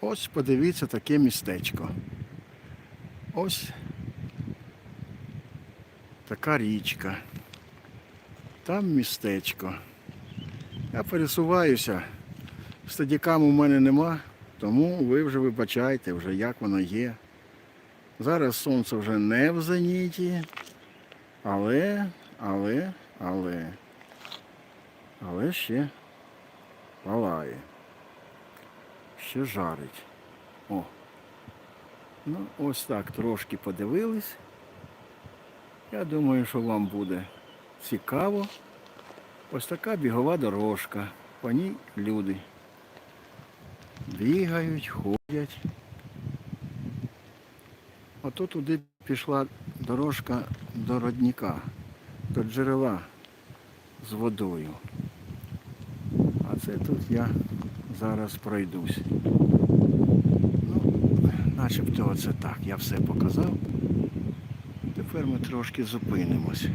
Ось подивіться таке містечко. Ось така річка. Там містечко. Я пересуваюся. Стадікам у мене нема, тому ви вже вибачайте, вже як воно є. Зараз сонце вже не в зеніті, але, але, але, але ще палає. Ще жарить. О. Ну, ось так трошки подивились. Я думаю, що вам буде цікаво. Ось така бігова дорожка. По ній люди бігають, ходять. Ото туди пішла дорожка до родника, до джерела з водою. А це тут я зараз пройдусь. Ну, начебто оце так. Я все показав. Тепер ми трошки зупинимось.